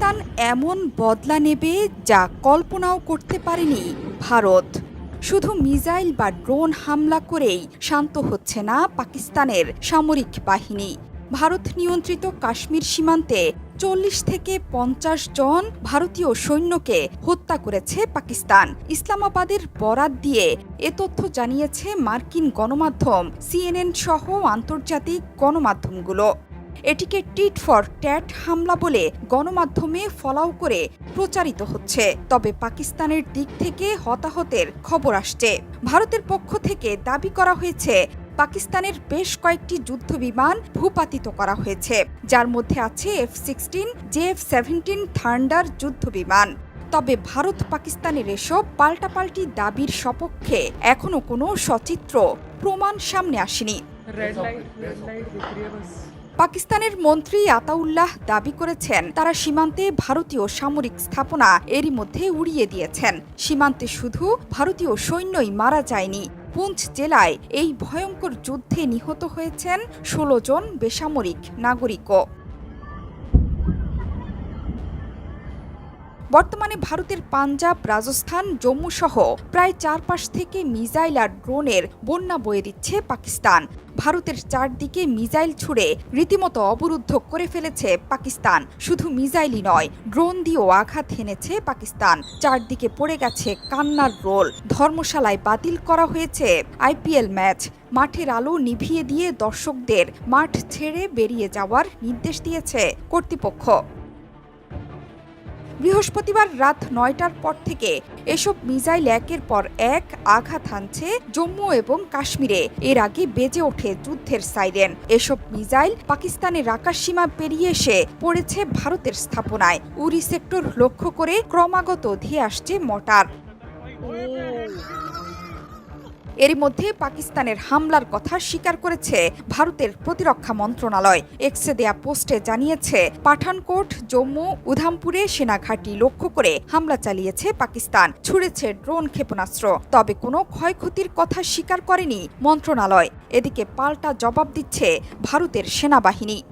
পাকিস্তান এমন বদলা নেবে যা কল্পনাও করতে পারেনি ভারত। শুধু মিসাইল বা ড্রোন হামলা করেই শান্ত হচ্ছে না পাকিস্তানের সামরিক বাহিনী। ভারত নিয়ন্ত্রিত কাশ্মীর সীমান্তে চল্লিশ থেকে পঞ্চাশ জন ভারতীয় সৈন্যকে হত্যা করেছে পাকিস্তান। ইসলামাবাদের বরাত দিয়ে এ তথ্য জানিয়েছে মার্কিন গণমাধ্যম সিএনএন সহ আন্তর্জাতিক গণমাধ্যমগুলো। এটিকে টিট ফর ট্যাট হামলা বলে গণমাধ্যমে ফলাও করে প্রচারিত হচ্ছে। তবে পাকিস্তানের দিক থেকে হতাহতের খবর আসছে। ভারতের পক্ষ থেকে দাবি করা হয়েছে, পাকিস্তানের বেশ কয়েকটি যুদ্ধ বিমান ভূপাতিত করা হয়েছে, যার মধ্যে আছে F sixteen, J F seventeen thunder যুদ্ধ বিমান তবে ভারত পাকিস্তানের এসব পাল্টাপাল্টি দাবির সপক্ষে এখনও কোনো সচিত্র প্রমাণ সামনে আসেনি। পাকিস্তানের মন্ত্রী আতাউল্লাহ দাবি করেছেন, তারা সীমান্তে ভারতীয় সামরিক স্থাপনা এরই মধ্যে উড়িয়ে দিয়েছেন। সীমান্তে শুধু ভারতীয় সৈন্যই মারা যায়নি, পুঞ্চ জেলায় এই ভয়ঙ্কর যুদ্ধে নিহত হয়েছেন ষোলো জন বেসামরিক নাগরিকও। বর্তমানে ভারতের পাঞ্জাব, রাজস্থান, জম্মু সহ প্রায় চারপাশ থেকে মিসাইল আর ড্রোনের বন্যা বয়ে দিচ্ছে পাকিস্তান। ভারতের চারদিকে মিসাইল ছুড়ে রীতিমতো অবরুদ্ধ করে ফেলেছে পাকিস্তান। শুধু মিসাইলই নয়, ড্রোন দিয়েও আঘাত হেনেছে পাকিস্তান। চারদিকে পড়ে গেছে কান্নার রোল। ধর্মশালায় বাতিল করা হয়েছে আইপিএল ম্যাচ। মাঠের আলো নিভিয়ে দিয়ে দর্শকদের মাঠ ছেড়ে বেরিয়ে যাওয়ার নির্দেশ দিয়েছে কর্তৃপক্ষ। বৃহস্পতিবার রাত নয়টার পর থেকে এসব মিজাইল একের পর এক আঘাত হানছে জম্মু এবং কাশ্মীরে। এর আগে বেজে ওঠে যুদ্ধের সাইরেন। এসব মিজাইল পাকিস্তানের আকাশ সীমা পেরিয়ে এসে পড়েছে ভারতের স্থাপনায়। উরি সেক্টর লক্ষ্য করে ক্রমাগত ধেয়ে আসছে মটার এরই মধ্যে পাকিস্তানের হামলার কথা স্বীকার করেছে ভারতের প্রতিরক্ষা মন্ত্রণালয়। এক্সে দেয়া পোস্টে জানিয়েছে, পাঠানকোট, জম্মু, উধামপুরে সেনাঘাঁটি লক্ষ্য করে হামলা চালিয়েছে পাকিস্তান, ছুড়েছে ড্রোন ক্ষেপণাস্ত্র। তবে কোনো ক্ষয়ক্ষতির কথা স্বীকার করেনি মন্ত্রণালয়। এদিকে পাল্টা জবাব দিচ্ছে ভারতের সেনাবাহিনী।